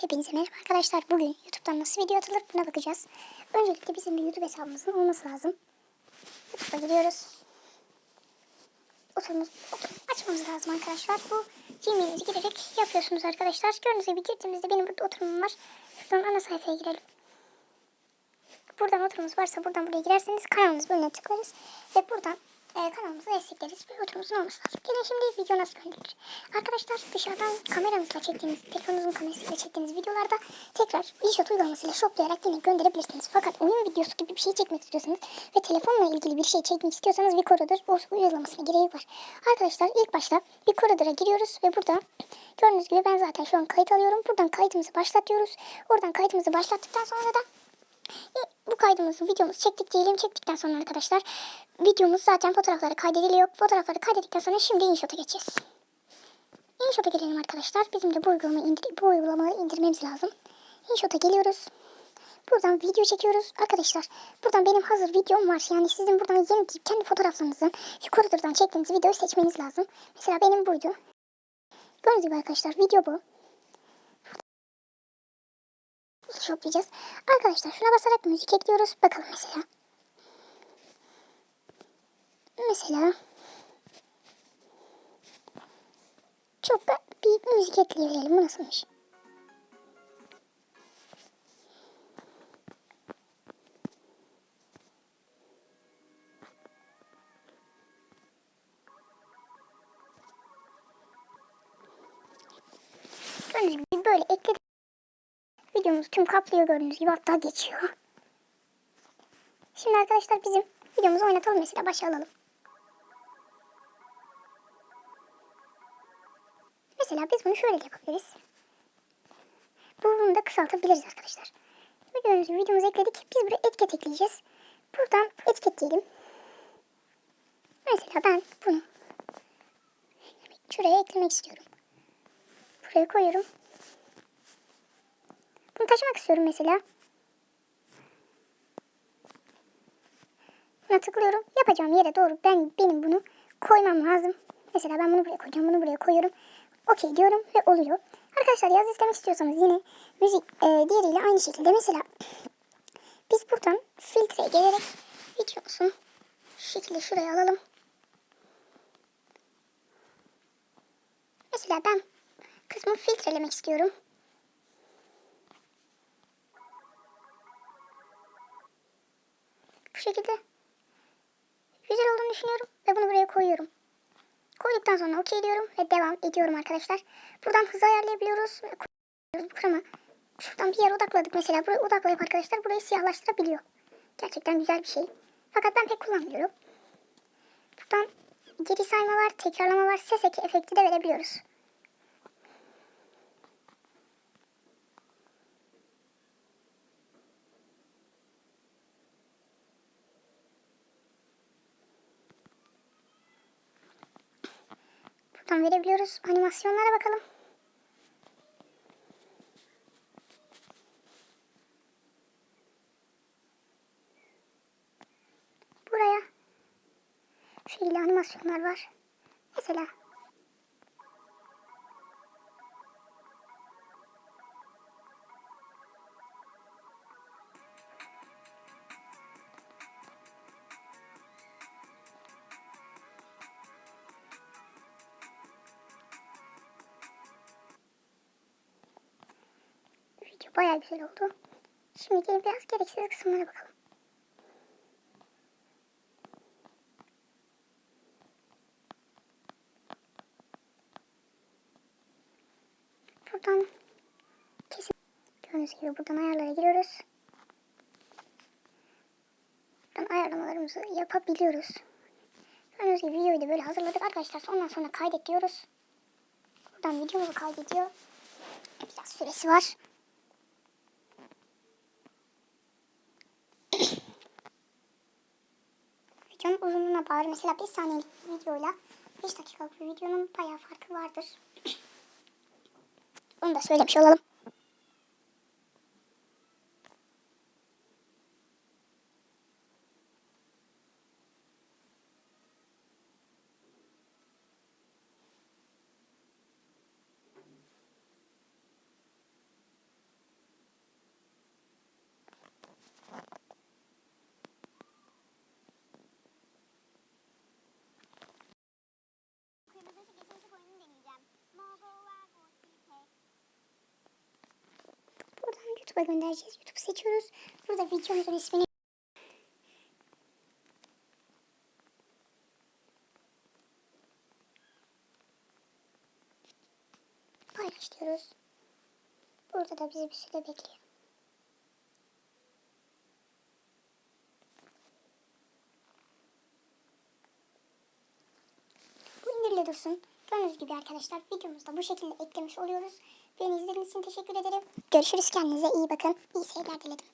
Hepinize merhaba arkadaşlar. Bugün YouTube'dan nasıl video atılır buna bakacağız. Öncelikle bizim bir YouTube hesabımızın olması lazım. YouTube'a giriyoruz. Oturumuz, oturum açmamız lazım arkadaşlar. Bu Gmail'inize girerek yapıyorsunuz arkadaşlar. Gördüğünüz gibi girdiğimizde benim burada oturumum var. Şuradan ana sayfaya girelim. Buradan oturumuz varsa buradan buraya girerseniz kanalımız bölümüne tıklarız. Ve buradan e, kanalımızı destekleriz ve oturumuzun olması lazım. Gelin şimdi video nasıl gönderilir. Arkadaşlar dışarıdan kameramızla çektiğiniz, telefonunuzun kamerasıyla çektiğiniz videolarda tekrar eShot uygulamasıyla shoplayarak yine gönderebilirsiniz. Fakat oyun videosu gibi bir şey çekmek istiyorsanız ve telefonla ilgili bir şey çekmek istiyorsanız VicoReader o uygulamasına gereği var. Arkadaşlar ilk başta VicoReader'a giriyoruz ve burada gördüğünüz gibi ben zaten şu an kayıt alıyorum. Buradan kaydımızı başlatıyoruz. Oradan kaydımızı başlattıktan sonra da e, bu kaydımızı videomuzu çektik diyelim. Çektikten sonra arkadaşlar videomuz zaten fotoğrafları kaydediliyor. Fotoğrafları kaydettikten sonra şimdi InShot'a geçeceğiz. InShot'a gelelim arkadaşlar. Bizim de bu uygulamayı, indir bu uygulamayı indirmemiz lazım. InShot'a geliyoruz. Buradan video çekiyoruz. Arkadaşlar buradan benim hazır videom var. Yani sizin buradan yeni kendi fotoğraflarınızı şu çektiğiniz videoyu seçmeniz lazım. Mesela benim buydu. Gördüğünüz gibi arkadaşlar video bu. Shoplayacağız. Arkadaşlar şuna basarak müzik ekliyoruz. Bakalım mesela. Mesela çok da bir müzik ekleyelim. Bu nasılmış? Gibi böyle ekledik. Videomuz tüm kaplıyor gördüğünüz gibi hatta geçiyor. Şimdi arkadaşlar bizim videomuzu oynatalım mesela başa alalım. Mesela biz bunu şöyle yapabiliriz. Bunu da kısaltabiliriz arkadaşlar. Gördüğünüz gibi videomuzu ekledik. Biz buraya etiket ekleyeceğiz. Buradan etiketleyelim. Mesela ben bunu şuraya eklemek istiyorum. Buraya koyuyorum. Taşımak istiyorum mesela. Buna tıklıyorum. Yapacağım yere doğru ben benim bunu koymam lazım. Mesela ben bunu buraya koyacağım. Bunu buraya koyuyorum. Okey diyorum ve oluyor. Arkadaşlar yaz istemek istiyorsanız yine müzik e, diğeriyle aynı şekilde mesela biz buradan filtreye gelerek videomuzun şu şekilde şuraya alalım. Mesela ben kısmı filtrelemek istiyorum. Bu şekilde güzel olduğunu düşünüyorum ve bunu buraya koyuyorum. Koyduktan sonra okey diyorum ve devam ediyorum arkadaşlar. Buradan hızı ayarlayabiliyoruz koyuyoruz. Ama şuradan bir yer odakladık mesela. Buraya odaklayıp arkadaşlar burayı siyahlaştırabiliyor. Gerçekten güzel bir şey. Fakat ben pek kullanmıyorum. Buradan geri sayma var, tekrarlama var, ses eki efekti de verebiliyoruz. Buradan verebiliyoruz. Animasyonlara bakalım. Buraya şu animasyonlar var. Mesela bayağı güzel oldu. Şimdi gelin biraz gereksiz kısımlara bakalım. Buradan kesin gördüğünüz gibi buradan ayarlara giriyoruz. Buradan ayarlamalarımızı yapabiliyoruz. Gördüğünüz gibi videoyu da böyle hazırladık arkadaşlar. Ondan sonra kaydet diyoruz. Buradan videomuzu kaydediyor. Biraz süresi var. Videonun uzunluğuna bağlı. Mesela 5 saniyelik bir videoyla 5 dakikalık bir videonun bayağı farkı vardır. Onu da söylemiş olalım. YouTube'a göndereceğiz. YouTube seçiyoruz. Burada videomuzun ismini paylaş diyoruz. Burada da bizi bir süre bekliyor. Bu indirili dursun. Gördüğünüz gibi arkadaşlar videomuzda bu şekilde eklemiş oluyoruz. Beni izlediğiniz için teşekkür ederim. Görüşürüz kendinize iyi bakın. İyi seyirler diledim.